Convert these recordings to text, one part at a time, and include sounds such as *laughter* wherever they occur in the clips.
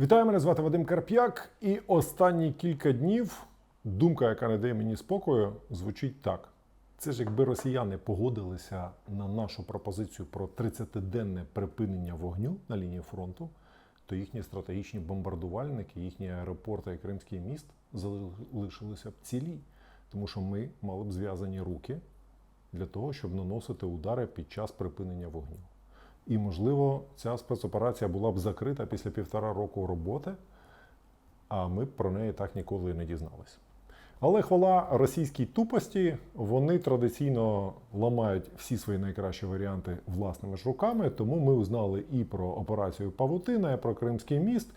Вітаю, мене звати Вадим Карп'як. І останні кілька днів думка, яка не дає мені спокою, звучить так: це ж якби росіяни погодилися на нашу пропозицію про 30-денне припинення вогню на лінії фронту, то їхні стратегічні бомбардувальники, їхні аеропорти і Кримський міст залишилися б цілі, тому що ми мали б зв'язані руки для того, щоб наносити удари під час припинення вогню. І, можливо, ця спецоперація була б закрита після півтора року роботи, а ми б про неї так ніколи не дізналися. Але хвала російській тупості, вони традиційно ламають всі свої найкращі варіанти власними ж руками. Тому ми узнали і про операцію Павутина, і про Кримський міст.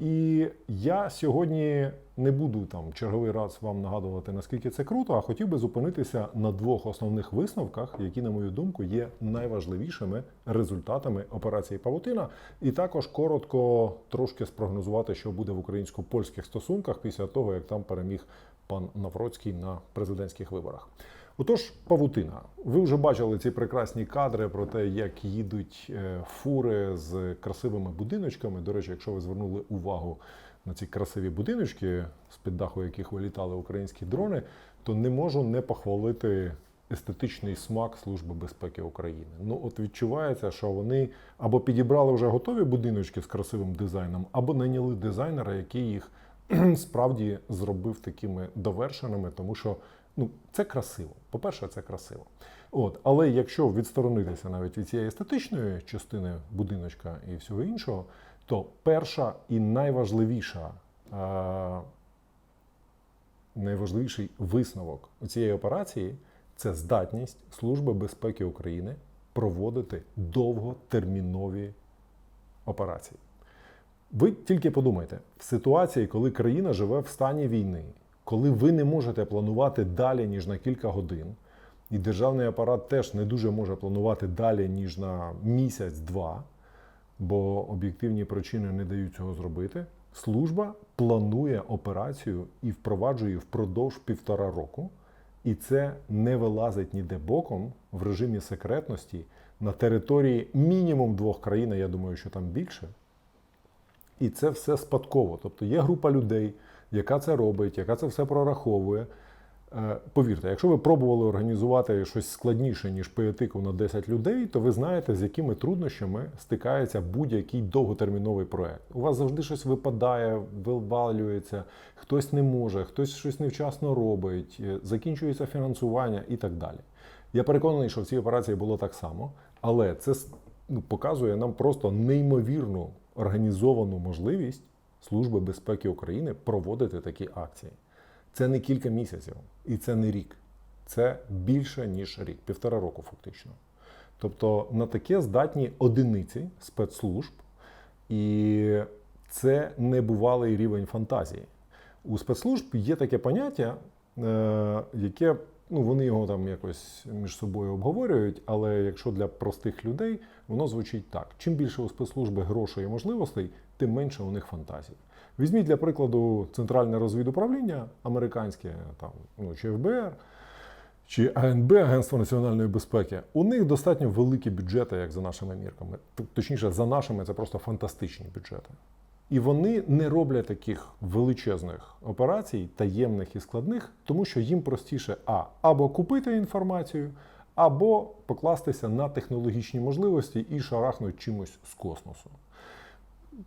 І я сьогодні не буду там черговий раз вам нагадувати, наскільки це круто, а хотів би зупинитися на двох основних висновках, які, на мою думку, є найважливішими результатами операції Павутина. І також коротко трошки спрогнозувати, що буде в українсько-польських стосунках після того, як там переміг пан Навроцький на президентських виборах. Отож, павутина. Ви вже бачили ці прекрасні кадри про те, як їдуть е, фури з красивими будиночками. До речі, якщо ви звернули увагу на ці красиві будиночки, з-під даху яких вилітали українські дрони, то не можу не похвалити естетичний смак Служби безпеки України. Ну, от відчувається, що вони або підібрали вже готові будиночки з красивим дизайном, або найняли дизайнера, який їх *clears throat* справді зробив такими довершеними, тому що ну, це красиво. По-перше, це красиво. От, але якщо відсторонитися навіть від цієї естетичної частини будиночка і всього іншого, то перша і найважливіша, е- найважливіший висновок цієї операції це здатність Служби безпеки України проводити довготермінові операції. Ви тільки подумайте, в ситуації, коли країна живе в стані війни, коли ви не можете планувати далі, ніж на кілька годин, і державний апарат теж не дуже може планувати далі, ніж на місяць-два, бо об'єктивні причини не дають цього зробити. Служба планує операцію і впроваджує впродовж півтора року, і це не вилазить ніде боком в режимі секретності на території мінімум двох країн, я думаю, що там більше. І це все спадково. Тобто є група людей, яка це робить, яка це все прораховує. Е, Повірте, якщо ви пробували організувати щось складніше, ніж поетику на 10 людей, то ви знаєте, з якими труднощами стикається будь-який довготерміновий проект. У вас завжди щось випадає, вивалюється, хтось не може, хтось щось невчасно робить, е, закінчується фінансування і так далі. Я переконаний, що в цій операції було так само, але це ну, показує нам просто неймовірну організовану можливість Служби безпеки України проводити такі акції. Це не кілька місяців і це не рік. Це більше ніж рік, півтора року, фактично. Тобто на таке здатні одиниці спецслужб, і це небувалий рівень фантазії. У спецслужб є таке поняття, е, яке ну, вони його там якось між собою обговорюють, але якщо для простих людей воно звучить так: чим більше у спецслужби грошей і можливостей, тим менше у них фантазій. Візьміть для прикладу центральне розвідуправління американське, там ну чи ФБР. Чи АНБ, Агентство національної безпеки, у них достатньо великі бюджети, як за нашими мірками. Точніше, за нашими це просто фантастичні бюджети. І вони не роблять таких величезних операцій, таємних і складних, тому що їм простіше а або купити інформацію, або покластися на технологічні можливості і шарахнути чимось з космосу.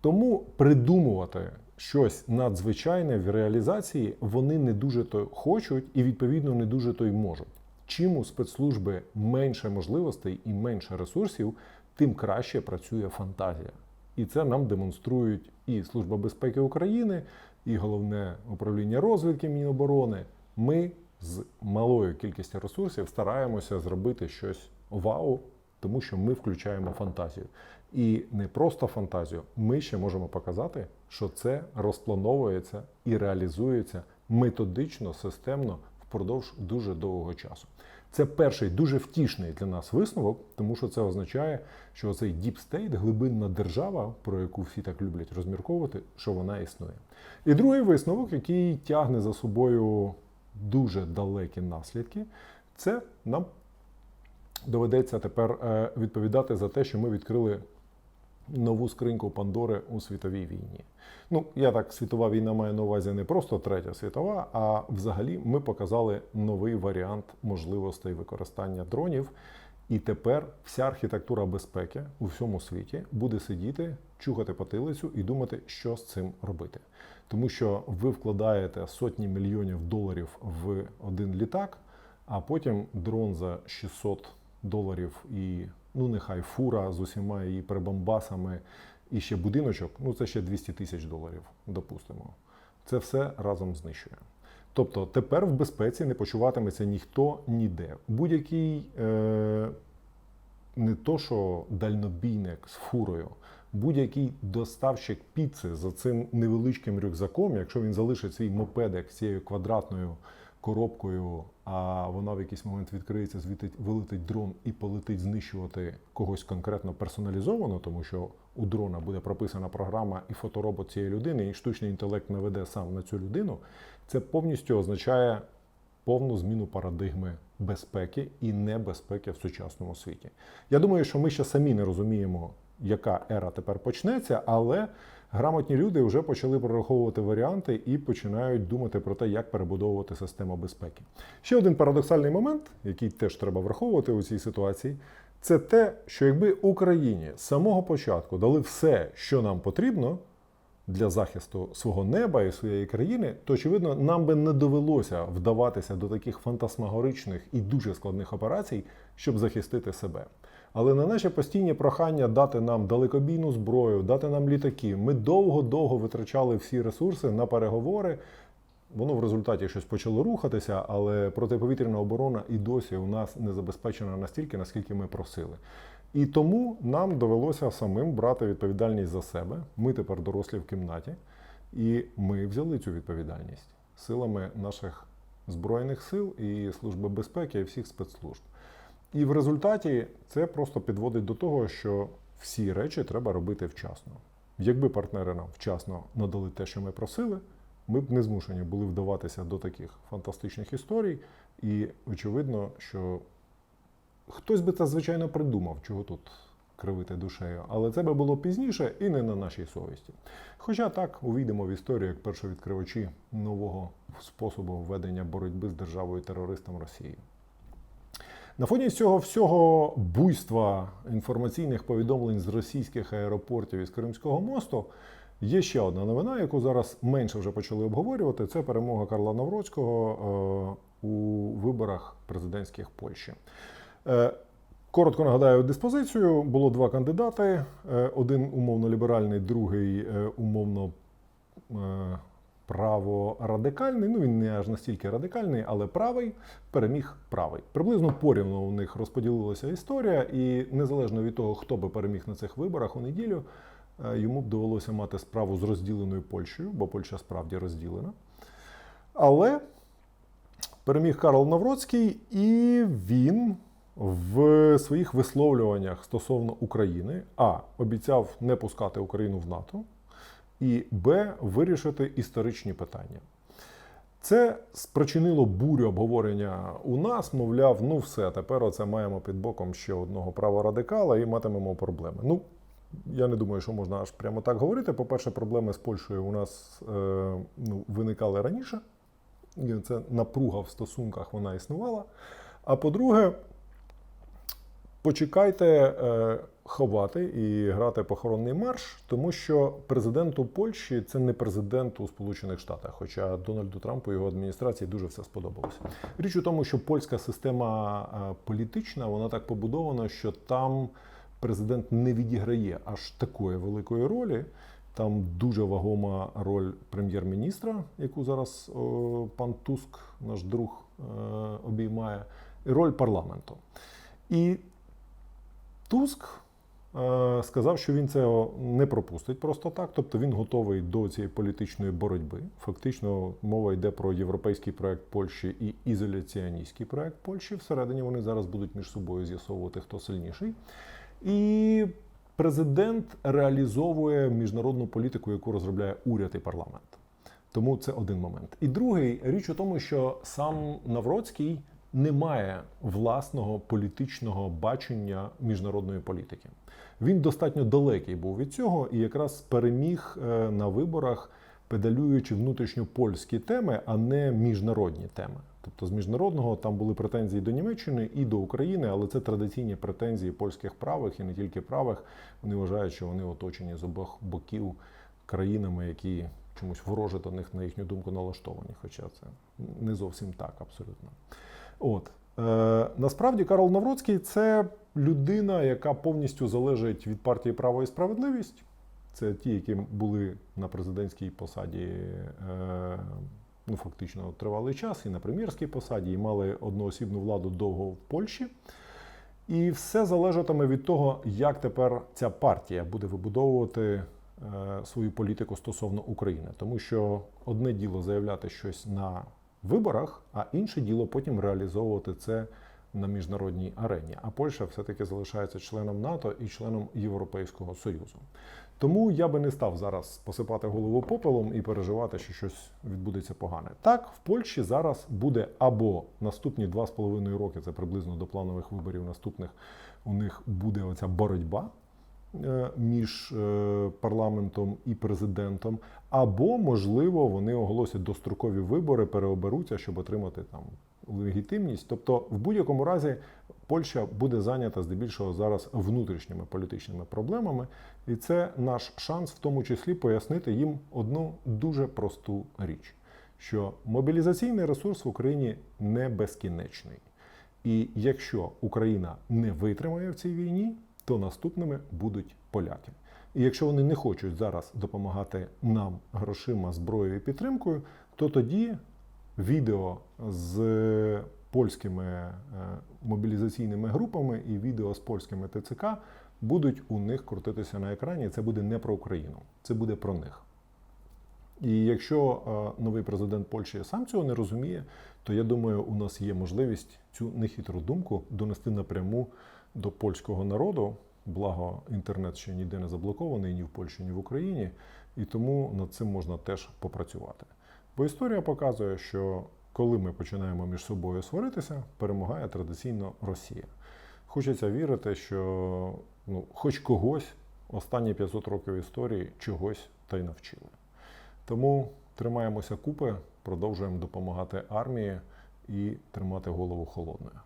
Тому придумувати щось надзвичайне в реалізації вони не дуже то хочуть і, відповідно, не дуже то й можуть. Чим у спецслужби менше можливостей і менше ресурсів, тим краще працює фантазія. І це нам демонструють і Служба безпеки України, і головне управління розвідки Міноборони. Ми з малою кількістю ресурсів стараємося зробити щось вау, тому що ми включаємо фантазію. І не просто фантазію, ми ще можемо показати, що це розплановується і реалізується методично, системно впродовж дуже довгого часу. Це перший дуже втішний для нас висновок, тому що це означає, що цей Deep State, глибинна держава, про яку всі так люблять розмірковувати, що вона існує. І другий висновок, який тягне за собою дуже далекі наслідки, це нам доведеться тепер е, відповідати за те, що ми відкрили нову скриньку Пандори у світовій війні. Ну, я так, світова війна має на увазі не просто третя світова, а взагалі ми показали новий варіант можливостей використання дронів. І тепер вся архітектура безпеки у всьому світі буде сидіти, чухати потилицю і думати, що з цим робити. Тому що ви вкладаєте сотні мільйонів доларів в один літак, а потім дрон за 600 доларів і ну нехай фура з усіма її прибамбасами і ще будиночок, ну це ще 200 тисяч доларів, допустимо. Це все разом знищує. Тобто тепер в безпеці не почуватиметься ніхто ніде. Будь-який е, не то, що дальнобійник з фурою, будь-який доставщик піци за цим невеличким рюкзаком, якщо він залишить свій мопедик з цією квадратною коробкою, а вона в якийсь момент відкриється, звідти вилетить дрон і полетить знищувати когось конкретно персоналізовано, тому що у дрона буде прописана програма і фоторобот цієї людини, і штучний інтелект наведе сам на цю людину. Це повністю означає повну зміну парадигми безпеки і небезпеки в сучасному світі. Я думаю, що ми ще самі не розуміємо, яка ера тепер почнеться, але грамотні люди вже почали прораховувати варіанти і починають думати про те, як перебудовувати систему безпеки. Ще один парадоксальний момент, який теж треба враховувати у цій ситуації, це те, що якби Україні з самого початку дали все, що нам потрібно для захисту свого неба і своєї країни, то очевидно нам би не довелося вдаватися до таких фантасмагоричних і дуже складних операцій, щоб захистити себе. Але на наші постійні прохання дати нам далекобійну зброю, дати нам літаки, ми довго-довго витрачали всі ресурси на переговори. Воно в результаті щось почало рухатися, але протиповітряна оборона і досі у нас не забезпечена настільки, наскільки ми просили. І тому нам довелося самим брати відповідальність за себе. Ми тепер дорослі в кімнаті, і ми взяли цю відповідальність силами наших збройних сил і служби безпеки і всіх спецслужб. І в результаті це просто підводить до того, що всі речі треба робити вчасно. Якби партнери нам вчасно надали те, що ми просили, ми б не змушені були вдаватися до таких фантастичних історій. І очевидно, що хтось би це, звичайно, придумав, чого тут кривити душею, але це би було пізніше і не на нашій совісті. Хоча так увійдемо в історію як першовідкривачі нового способу ведення боротьби з державою терористом Росії. На фоні цього всього буйства інформаційних повідомлень з російських аеропортів і з Кримського мосту є ще одна новина, яку зараз менше вже почали обговорювати. Це перемога Карла Навроцького е, у виборах президентських Польщі. Е, Коротко нагадаю диспозицію. Було два кандидати: Е, один умовно ліберальний, другий умовно праворадикальний. Ну він не аж настільки радикальний, але правий переміг правий. Приблизно порівну у них розподілилася історія, і незалежно від того, хто би переміг на цих виборах у неділю, е, йому б довелося мати справу з розділеною Польщею, бо Польща справді розділена. Але переміг Карл Навроцький, і він в своїх висловлюваннях стосовно України а обіцяв не пускати Україну в НАТО, і Б. вирішити історичні питання. Це спричинило бурю обговорення у нас, мовляв, ну все, тепер оце маємо під боком ще одного праворадикала і матимемо проблеми. Ну, я не думаю, що можна аж прямо так говорити. По-перше, проблеми з Польщею у нас е, ну, виникали раніше. Це напруга в стосунках вона існувала. А по-друге, почекайте е, ховати і грати похоронний марш, тому що президенту Польщі це не президент у Сполучених Штатах, хоча Дональду Трампу і його адміністрації дуже все сподобалося. Річ у тому, що польська система е, політична, вона так побудована, що там президент не відіграє аж такої великої ролі. Там дуже вагома роль прем'єр-міністра, яку зараз о, пан Туск, наш друг, е, обіймає, і роль парламенту. І Туск е, сказав, що він це не пропустить просто так. Тобто він готовий до цієї політичної боротьби. Фактично, мова йде про європейський проект Польщі і ізоляціоністський проект Польщі. Всередині вони зараз будуть між собою з'ясовувати, хто сильніший. І президент реалізовує міжнародну політику, яку розробляє уряд і парламент. Тому це один момент. І другий річ у тому, що сам Навроцький не має власного політичного бачення міжнародної політики. Він достатньо далекий був від цього і якраз переміг е, на виборах, педалюючи внутрішньопольські теми, а не міжнародні теми. Тобто з міжнародного там були претензії до Німеччини і до України, але це традиційні претензії польських правих і не тільки правих. Вони вважають, що вони оточені з обох боків країнами, які чомусь вороже до них, на їхню думку, налаштовані. Хоча це не зовсім так, абсолютно. От. Е, насправді Карл Навроцький це людина, яка повністю залежить від партії Право і справедливість. Це ті, які були на президентській посаді е, ну, фактично тривалий час, і на прем'єрській посаді, і мали одноосібну владу довго в Польщі. І все залежатиме від того, як тепер ця партія буде вибудовувати е, свою політику стосовно України. Тому що одне діло заявляти щось на виборах, а інше діло потім реалізовувати це на міжнародній арені. А Польща все-таки залишається членом НАТО і членом Європейського Союзу. Тому я би не став зараз посипати голову попелом і переживати, що щось відбудеться погане. Так, в Польщі зараз буде або наступні два з половиною роки, це приблизно до планових виборів наступних, у них буде оця боротьба між е, парламентом і президентом, або, можливо, вони оголосять дострокові вибори, переоберуться, щоб отримати там легітимність. Тобто, в будь-якому разі, Польща буде зайнята здебільшого зараз внутрішніми політичними проблемами, і це наш шанс, в тому числі, пояснити їм одну дуже просту річ: що мобілізаційний ресурс в Україні не безкінечний. І якщо Україна не витримає в цій війні, то наступними будуть поляки. І якщо вони не хочуть зараз допомагати нам грошима, зброєю і підтримкою, то тоді відео з польськими е, мобілізаційними групами і відео з польськими ТЦК будуть у них крутитися на екрані. Це буде не про Україну, це буде про них. І якщо е, новий президент Польщі сам цього не розуміє, то я думаю, у нас є можливість цю нехитру думку донести напряму до польського народу. Благо, інтернет ще ніде не заблокований ні в Польщі, ні в Україні, і тому над цим можна теж попрацювати. Бо історія показує, що коли ми починаємо між собою сваритися, перемагає традиційно Росія. Хочеться вірити, що ну, хоч когось останні 500 років історії чогось та й навчили. Тому тримаємося купи, продовжуємо допомагати армії і тримати голову холодною.